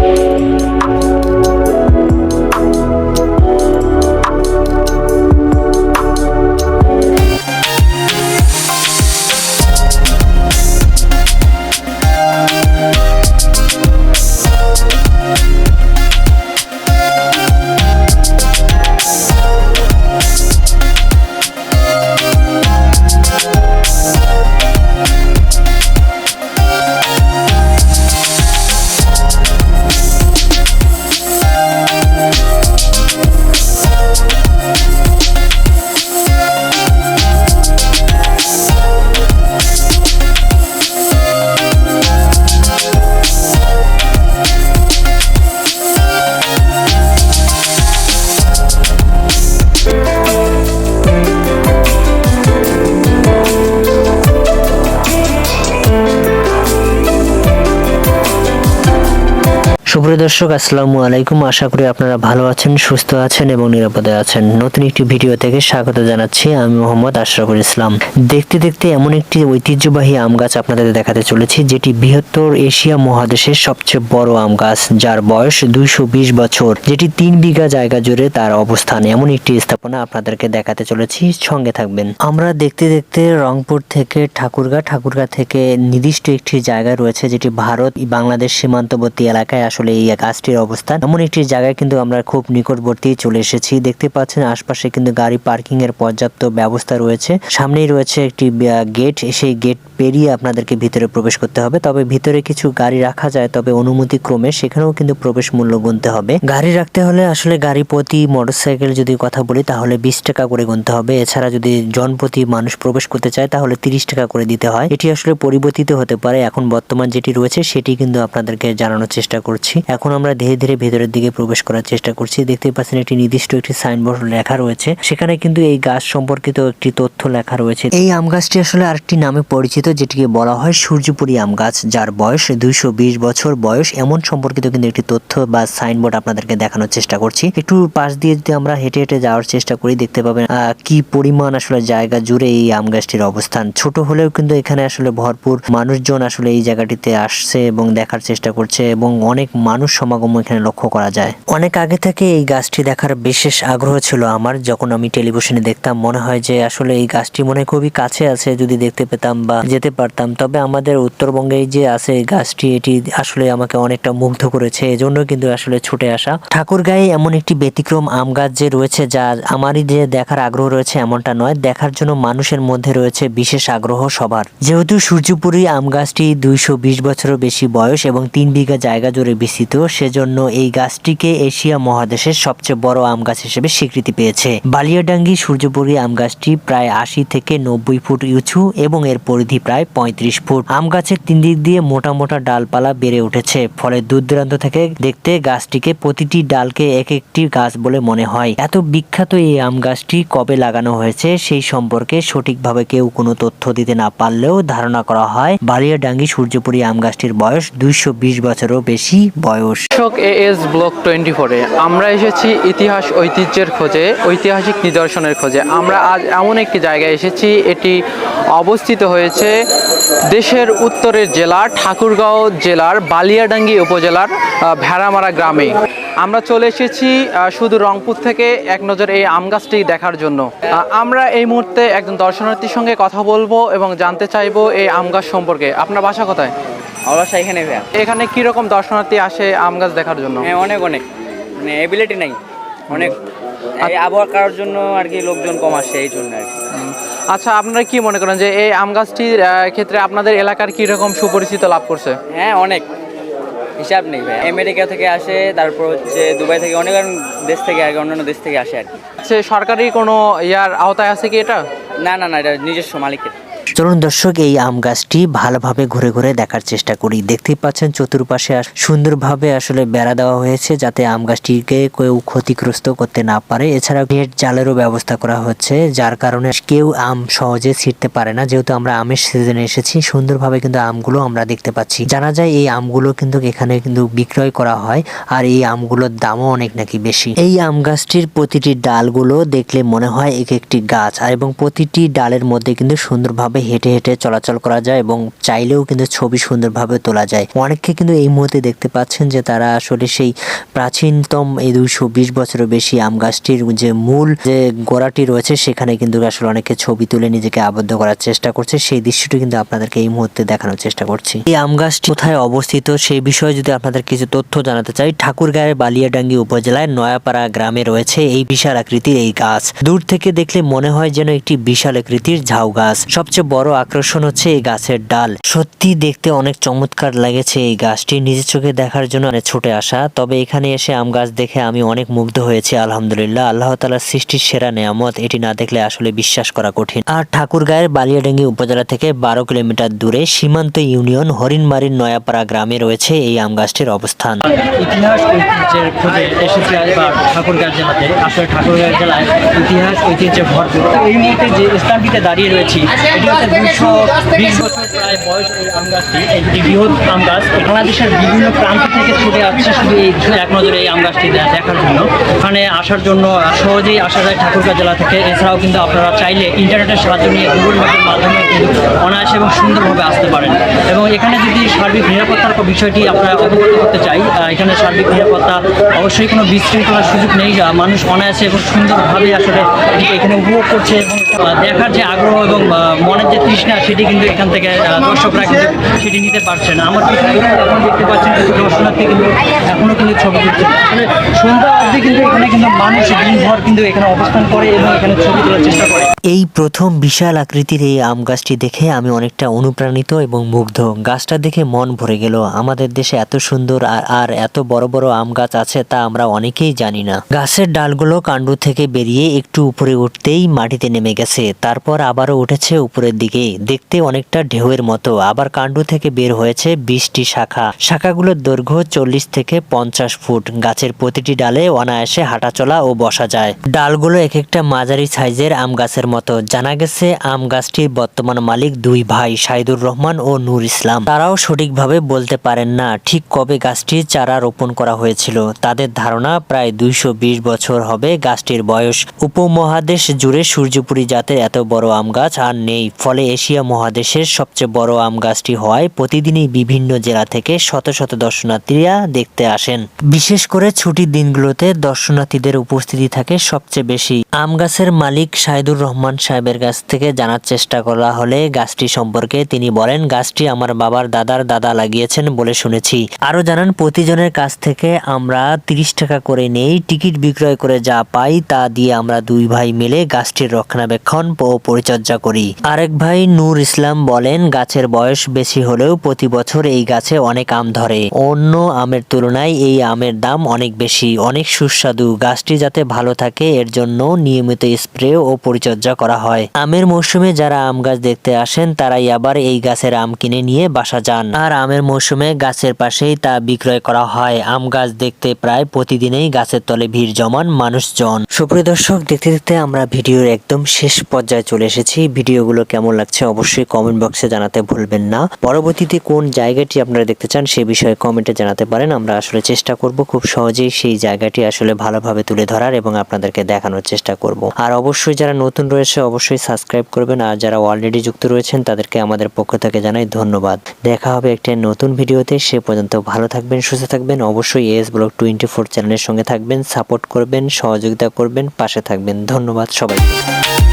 Música সুপ্রিয় দর্শক, আসসালামু আলাইকুম। আশা করি আপনারা ভালো আছেন, সুস্থ আছেন এবং নিরাপদে আছেন। নতুন একটি ভিডিও থেকে স্বাগত জানাচ্ছি। আমি মোহাম্মদ আশরাফুল ইসলাম। দেখতে দেখতে এমন একটি ঐতিহ্যবাহী আম গাছ আপনাদের দেখাতে চলেছি, যেটি বৃহত্তর এশিয়া মহাদেশের সবচেয়ে বড় আম গাছ, যার বয়স দুইশো বিশ বছর, যেটি তিন বিঘা জায়গা জুড়ে তার অবস্থান। এমন একটি স্থাপনা আপনাদেরকে দেখাতে চলেছি। সঙ্গে থাকবেন। আমরা দেখতে দেখতে রংপুর থেকে ঠাকুরগা ঠাকুরগা থেকে নির্দিষ্ট একটি জায়গা রয়েছে, যেটি ভারত, বাংলাদেশ সীমান্তবর্তী এলাকায় আসলে এই গাছটির অবস্থান। এমন একটি জায়গায় কিন্তু আমরা খুব নিকটবর্তী চলে এসেছি। দেখতে পাচ্ছেন আশপাশে কিন্তু গাড়ি পার্কিং এর পর্যাপ্ত ব্যবস্থা রয়েছে। সামনেই রয়েছে একটি গেট। সেই গেট পেরিয়ে আপনাদেরকে ভিতরে প্রবেশ করতে হবে। তবে ভিতরে কিছু গাড়ি রাখা যায়, তবে অনুমতি ক্রমে সেখানেও কিন্তু প্রবেশ মূল্য গুনতে হবে। গাড়ি রাখতে হলে আসলে গাড়ি প্রতি, মোটরসাইকেল যদি কথা বলি, তাহলে বিশ টাকা করে গুনতে হবে। এছাড়া যদি জনপ্রতি মানুষ প্রবেশ করতে চায়, তাহলে তিরিশ টাকা করে দিতে হয়। এটি আসলে পরিবর্তিত হতে পারে। এখন বর্তমান যেটি রয়েছে, সেটি কিন্তু আপনাদেরকে জানানোর চেষ্টা করছি। এখন আমরা ধীরে ধীরে ভেতরের দিকে প্রবেশ করার চেষ্টা করছি। দেখতে পাচ্ছেন একটি নির্দিষ্ট একটি সাইনবোর্ড লেখা রয়েছে। সেখানে কিন্তু এই গাছ সম্পর্কিত একটি তথ্য লেখা রয়েছে। এই আম গাছটি আসলে আরেকটি নামে পরিচিত, যেটিকে বলা হয় সূর্যপুরি আম গাছ, যার বয়স দুইশো বিশ বছর বয়স। এমন সম্পর্কিত কিন্তু একটি তথ্য বা সাইনবোর্ড আপনাদেরকে দেখানোর চেষ্টা করছি। একটু পাশ দিয়ে যদি আমরা হেঁটে হেঁটে যাওয়ার চেষ্টা করি, দেখতে পাবেন কি পরিমাণ আসলে জায়গা জুড়ে এই আম গাছটির অবস্থান। ছোট হলেও কিন্তু এখানে আসলে ভরপুর মানুষজন আসলে এই জায়গাটিতে আসছে এবং দেখার চেষ্টা করছে এবং অনেক মানুষ সমাগম এখানে লক্ষ্য করা যায়। অনেক আগে থেকে এই গাছটি দেখার বিশেষ আগ্রহ ছিল আমার। যখন আমি টেলিভিশনে দেখতাম, মনে হয় যে আসলে এই গাছটি মনে খুবই কাছে আছে যদি দেখতে পেতাম বা যেতে পারতাম। তবে আমাদের উত্তরবঙ্গে যে আছে এই গাছটি, এটি আসলে আমাকে অনেকটা মুগ্ধ করেছে। এজন্য কিন্তু আসলে ছুটে আসা। ঠাকুরগাঁয়ে এমন একটি ব্যতিক্রম আম গাছ যে রয়েছে, যা আমারই যে দেখার আগ্রহ রয়েছে এমনটা নয়। দেখার জন্য মানুষের মধ্যে রয়েছে বিশেষ আগ্রহ সবার। যেহেতু সূর্যপুরী আম গাছটি দুইশো বিশ বছরের বেশি বয়স এবং তিন বিঘা জায়গা জুড়ে বিস্তৃত সেজন্য এই গাছটিকে এশিয়া মহাদেশের সবচেয়ে বড় আম গাছ হিসেবে স্বীকৃতি পেয়েছে। বালিয়াডাঙ্গি সূর্যপুরী আম গাছটি প্রায় আশি থেকে নব্বই ফুট উঁচু এবং এর পরিধি প্রায় পঁয়ত্রিশ ফুট। আম গাছের তিন দিক দিয়ে মোটা মোটা ডালপালা বেড়ে উঠেছে, ফলে দূর দূরান্ত থেকে দেখতে গাছটিকে প্রতিটি ডালকে এক একটি গাছ বলে মনে হয়। এত বিখ্যাত এই আম গাছটি কবে লাগানো হয়েছে সেই সম্পর্কে সঠিকভাবে কেউ কোনো তথ্য দিতে না পারলেও ধারণা করা হয়, বালিয়াডাঙ্গি সূর্যপুরী আম গাছটির বয়স দুইশো বিশ বছরও বেশি বয়স। দর্শক এএস ব্লক টোয়েন্টি ফোরে আমরা এসেছি ইতিহাস ঐতিহ্যের খোঁজে, ঐতিহাসিক নিদর্শনের খোঁজে। আমরা আজ এমন একটি জায়গায় এসেছি, এটি অবস্থিত হয়েছে দেশের উত্তরের জেলা, ঠাকুরগাঁও জেলার বালিয়াডাঙ্গি উপজেলার ভেড়ামারা গ্রামে। আমরা চলে এসেছি শুধু রংপুর থেকে এক নজর এই আম গাছটি দেখার জন্য। আমরা এই মুহূর্তে একজন দর্শনার্থীর সঙ্গে কথা বলব এবং জানতে চাইব এই আম গাছ সম্পর্কে। আপনার বাসা কোথায়? অবশ্যই এখানে ভাইয়া। এখানে কীরকম দর্শনার্থী আসে আম গাছ দেখার জন্য? হ্যাঁ অনেক অনেক। মানে এবিলিটি নাই। অনেক। এই আবহাওয়ার কারোর জন্য আর কি লোকজন কম আসছে এই জন্য আর কি। আচ্ছা আপনারা কি মনে করেন যে এই আম গাছটির ক্ষেত্রে আপনাদের এলাকার কি রকম সুপরিচিত লাভ করছে? হ্যাঁ অনেক। হিসাব নেই ভাই। আমেরিকা থেকে আসে তারপর হচ্ছে দুবাই থেকে অনেক দেশ থেকে আগে অন্যান্য দেশ থেকে আসে আর কি। সরকারি কোনো ইয়ার আওতায় আছে কি এটা? না না না এটা নিজস্ব মালিকের। চলুন দর্শক, এই আম গাছটি ভালোভাবে ঘুরে ঘুরে দেখার চেষ্টা করি। দেখতেই পাচ্ছেন, চতুর্পাশে সুন্দরভাবে আসলে বেড়া দেওয়া হয়েছে যাতে আম গাছটিকে কেউ ক্ষতিগ্রস্ত করতে না পারে। এছাড়া নেট জালেরও ব্যবস্থা করা হচ্ছে, যার কারণে কেউ আম সহজে ছিঁড়তে পারে না। যেহেতু আমরা আমের সিজনে এসেছি, সুন্দরভাবে কিন্তু আমগুলো আমরা দেখতে পাচ্ছি। জানা যায়, এই আমগুলো কিন্তু এখানে কিন্তু বিক্রয় করা হয়, আর এই আমগুলোর দামও অনেক নাকি বেশি। এই আম গাছটির প্রতিটি ডালগুলো দেখলে মনে হয় এক একটি গাছ, আর এবং প্রতিটি ডালের মধ্যে কিন্তু সুন্দরভাবে সুন্দরভাবে হেঁটে হেঁটে চলাচল করা যায় এবং চাইলেও কিন্তু ছবি সুন্দরভাবে তোলা যায়। অনেককে কিন্তু এই মুহূর্তে দেখতে পাচ্ছেন যে তারা আসলে সেই প্রাচীনতম এই দুইশো বিশ বছরের বেশি আম গাছটির যে মূল যে গোড়াটি রয়েছে, সেখানে কিন্তু আসলে অনেকে ছবি তুলে নিজেকে আবদ্ধ করার চেষ্টা করছে। সেই দৃশ্যটি কিন্তু আপনাদেরকে এই মুহূর্তে দেখানোর চেষ্টা করছি। এই আম গাছটি কোথায় অবস্থিত সেই বিষয়ে যদি আপনাদের কিছু তথ্য জানাতে চাই, ঠাকুরগাঁয়ের বালিয়াডাঙ্গি উপজেলায় নয়াপাড়া গ্রামে রয়েছে এই বিশাল আকৃতির এই গাছ। দূর থেকে দেখলে মনে হয় যেন একটি বিশাল আকৃতির ঝাউ গাছ। সবচেয়ে বড় আকর্ষণ হচ্ছে এই গাছের ডাল। সত্যি দেখতে অনেক চমৎকার লেগেছে এই গাছটি। নিজের চোখে দেখার জন্য ছুটে আসা। তবে এখানে এসে আম গাছ দেখে আমি অনেক মুগ্ধ হয়েছি, আলহামদুলিল্লাহ। আল্লাহ তালার সৃষ্টির সেরা নেয়ামত। এটি না দেখলে আসলে বিশ্বাস করা কঠিন। আর ঠাকুরগাঁয়ের বালিয়াডাঙ্গি উপজেলা থেকে বারো কিলোমিটার দূরে সীমান্ত ইউনিয়ন হরিণমারির নয়াপাড়া গ্রামে রয়েছে এই আম গাছটির অবস্থান। ইতিহাস, ঐতিহ্যের খোঁজে এসেছি আসলে জেলায় ইতিহাস, ঐতিহ্যে ভরপুর। এই মুহূর্তে যে স্থানটিতে দাঁড়িয়ে রয়েছি, এটি দুশো বিশ বছর প্রায় বয়স এই আম গাছটি একটি বৃহৎ আম গাছ বাংলাদেশের বিভিন্ন প্রান্ত থেকে ছুটে আসছে শুধু এই এক নজরে এই আম গাছটি দেখার জন্য। এখানে আসার জন্য সহজেই আসা যায় ঠাকুরগাঁ জেলা থেকে। এছাড়াও কিন্তু আপনারা চাইলে ইন্টারনেটের সাহায্য নিয়ে গুগল ম্যাপের মাধ্যমে কিন্তু অনায়াসে এবং সুন্দরভাবে আসতে পারেন। এবং এখানে যদি সার্বিক নিরাপত্তার বিষয়টি আপনারা অবগত করতে চাই। এখানে সার্বিক নিরাপত্তা অবশ্যই কোনো বিশৃঙ্খলার সুযোগ নেই। মানুষ অনায়াসে এবং সুন্দরভাবে আসলে এখানে উপভোগ করছে এবং দেখার যে আগ্রহ এবং মনের যে তৃষ্ণা সেটি কিন্তু এখান থেকে দর্শকরা কিন্তু সেটি নিতে পারছে না। আমার এখন দেখতে পাচ্ছেন কিছু দর্শনার্থী কিন্তু এখনও কিন্তু ছবি তুলছে। আসলে সন্ধ্যা অবধি কিন্তু এখানে কিন্তু মানুষ দিনভর কিন্তু এখানে অবস্থান করে এবং এখানে ছবি তোলার চেষ্টা করে। এই প্রথম বিশাল আকৃতির এই আম গাছটি দেখে আমি অনেকটা অনুপ্রাণিত এবং মুগ্ধ। গাছটা দেখে মন ভরে গেল। আমাদের দেশে এত সুন্দর আর আর এত বড় বড় আম গাছ আছে তা আমরা অনেকেই জানি না। গাছের ডালগুলো কাণ্ড থেকে বেরিয়ে একটু উপরে উঠতেই মাটিতে নেমে গেছে। তারপর আবারও উঠেছে উপরের দিকে। দেখতে অনেকটা ঢেউয়ের মতো। আবার কাণ্ড থেকে বের হয়েছে বিশটি শাখা। শাখাগুলোর দৈর্ঘ্য চল্লিশ থেকে পঞ্চাশ ফুট। গাছের প্রতিটি ডালে অনায়াসে হাঁটাচলা ও বসা যায়। ডালগুলো এক একটা মাঝারি সাইজের আম গাছের মতো জানা গেছে, আম গাছটির বর্তমান মালিক দুই ভাই, সাইদুর রহমান ও নূর ইসলাম। তারাও সঠিকভাবে বলতে পারেন না ঠিক কবে গাছটির চারা রোপণ করা হয়েছিল। তাদের ধারণা প্রায় দুইশো বিশ বছর হবে গাছটির বয়স। উপমহাদেশ জুড়ে সূর্যপুরী জাতের এত বড় আম গাছ আর নেই। ফলে এশিয়া মহাদেশের সবচেয়ে বড় আম গাছটি হওয়ায় প্রতিদিনই বিভিন্ন জেলা থেকে শত শত দর্শনার্থীরা দেখতে আসেন। বিশেষ করে ছুটির দিনগুলোতে দর্শনার্থীদের উপস্থিতি থাকে সবচেয়ে বেশি। আম গাছের মালিক সাইদুর রহমান সাহেবের কাছ থেকে জানার চেষ্টা করা হলে গাছটি সম্পর্কে তিনি বলেন, গাছটি আমার বাবার দাদার দাদা লাগিয়েছেন বলে শুনেছি। আরও জানান, প্রতিজনের কাছ থেকে আমরা তিরিশ টাকা করে নেই, টিকিট বিক্রয় করে যা পাই তা দিয়ে আমরা দুই ভাই মিলে গাছটির রক্ষণাবেক্ষণ ও পরিচর্যা করি। আরেক ভাই নূর ইসলাম বলেন, গাছের বয়স বেশি হলেও প্রতি বছর এই গাছে অনেক আম ধরে। অন্য আমের তুলনায় এই আমের দাম অনেক বেশি। অনেক সুস্বাদু। গাছটি যাতে ভালো থাকে এর জন্য নিয়মিত স্প্রে ও পরিচর্যা করা হয়। আমের মৌসুমে যারা আম গাছ দেখতে আসেন, তারাই আবার এই গাছের আম কিনে নিয়ে বাসা যান। আর আমের মৌসুমে গাছের পাশেই তা বিক্রয় করা হয়। আম গাছ দেখতে প্রায় প্রতিদিনই গাছের তলে ভিড় জমান মানুষজন। সুপ্রিয় দর্শক, দেখতে দেখতে আমরা ভিডিওর একদম শেষ পর্যায়ে চলে এসেছি। ভিডিওগুলো কেমন লাগছে অবশ্যই কমেন্ট বক্সে জানাতে ভুলবেন না। পরবর্তীতে কোন জায়গাটি আপনারা দেখতে চান, সে বিষয়ে কমেন্টে জানাতে পারেন। আমরা আসলে চেষ্টা করব খুব সহজেই সেই জায়গাটি আসলে ভালোভাবে তুলে ধরার এবং আপনাদেরকে দেখানোর চেষ্টা করব। আর অবশ্যই যারা নতুন রয়েছে, অবশ্যই সাবস্ক্রাইব করবেন। আর যারা অলরেডি যুক্ত রয়েছেন, তাদেরকে আমাদের পক্ষ থেকে জানাই ধন্যবাদ। দেখা হবে একটি নতুন ভিডিওতে। সে পর্যন্ত ভালো থাকবেন, সুস্থ থাকবেন। অবশ্যই এস ব্লগ টোয়েন্টি ফোর চ্যানেলের সঙ্গে থাকবেন, সাপোর্ট করবেন, সহযোগিতা করবেন, পাশে থাকবেন। ধন্যবাদ সবাইকে।